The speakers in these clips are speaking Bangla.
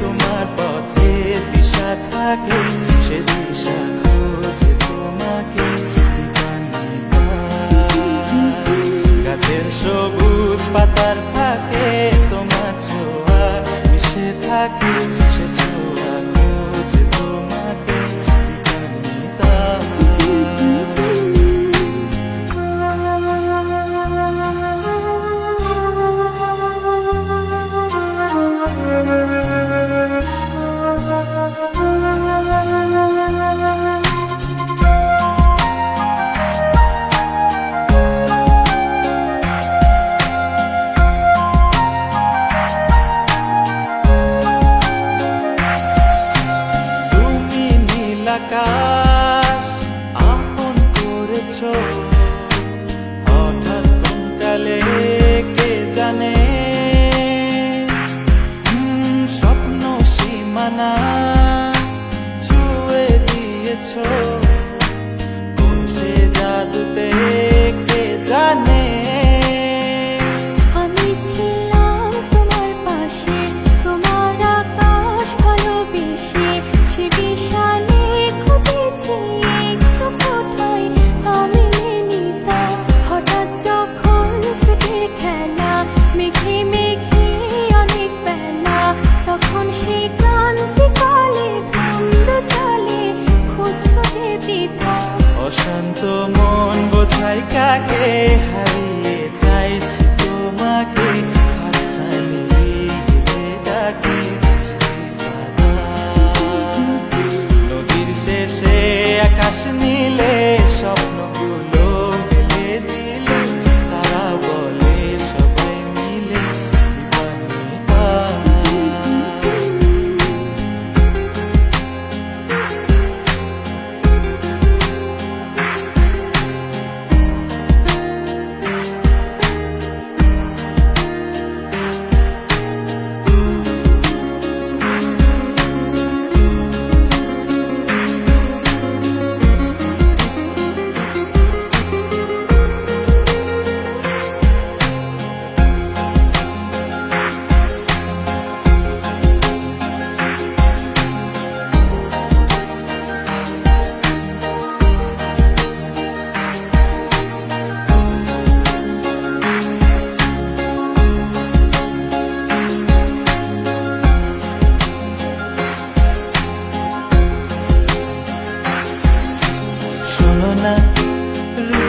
তোমার পথে দিশা থাকে। আকাশ আপন করেছ। হঠাৎ কোনকালে কে জানে? স্বপ্ন সীমানা ছুঁয়ে দিয়েছ।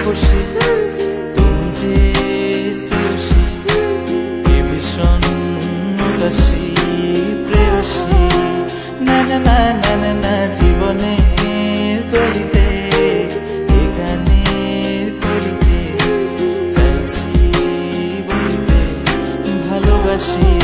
বসে তুমি যে শ্রেয়সী, এ ভীষণ উদাসী, প্রেয়সী। না না না না না না, জীবনের গলিতে এখানের গলিতে চাইছি বলিতে ভালোবাসি।